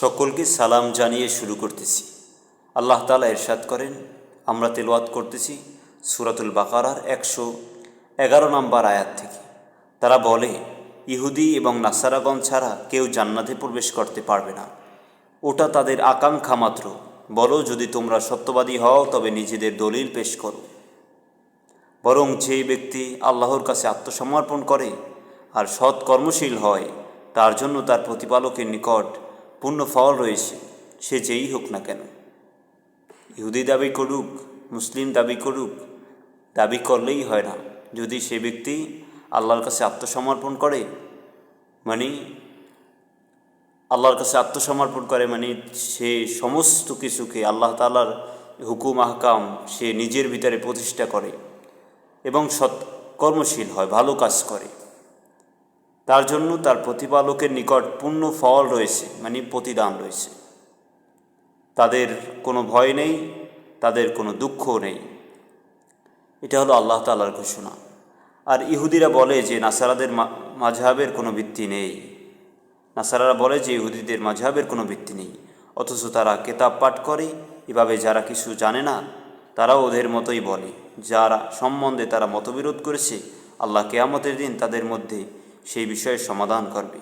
সকলকে সালাম জানিয়ে শুরু করতেছি। আল্লাহ তালা এরশাদ করেন, আমরা তেলাওয়াত করতেছি সুরাতুল বাকারার একশো এগারো নম্বর আয়াত থেকে। তারা বলে, ইহুদি এবং নাসারাগণ ছাড়া কেউ জান্নাতে প্রবেশ করতে পারবে না। ওটা তাদের আকাঙ্ক্ষা মাত্র। বলো, যদি তোমরা সত্যবাদী হও, তবে নিজেদের দলিল পেশ করো। বরং যে ব্যক্তি আল্লাহর কাছে আত্মসমর্পণ করে আর সৎ কর্মশীল হয়, তার জন্য তার প্রতিপালকের নিকট পূর্ণ ফল রয়েছে, সে যেই হোক না কেন। ইহুদি দাবি করুক, মুসলিম দাবি করুক, দাবি করলেই হয় না। যদি সে ব্যক্তি আল্লাহর কাছে আত্মসমর্পণ করে মানে আল্লাহর কাছে আত্মসমর্পণ করে মানে সে সমস্ত কিছুকে আল্লাহ তালার হুকুম, আহকাম সে নিজের ভিতরে প্রতিষ্ঠা করে এবং সৎ কর্মশীল হয়, ভালো কাজ করে। তার জন্য তার প্রতিপালকের নিকট পূর্ণ ফল রয়েছে মানে প্রতিদান রয়েছে। তাদের কোনো ভয় নেই, তাদের কোনো দুঃখ নেই। এটা হলো আল্লাহ তালার ঘোষণা। আর ইহুদিরা বলে যে নাসারাদের মাঝহাবের কোনো ভিত্তি নেই। নাসারারা বলে যে ইহুদিদের মাঝহাবের কোনো ভিত্তি নেই। অথচ তারা কেতাব পাঠ করে, এভাবে যারা কিছু জানে না, তারাও ওদের মতোই বলে। যারা সম্বন্ধে তারা মতবিরোধ করেছে, আল্লাহ কেয়ামতের দিন তাদের মধ্যে সেই বিষয়ে সমাধান করবে।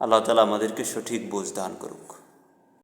আল্লাহ তালা আমাদেরকে সঠিক বোঝ দান করুক।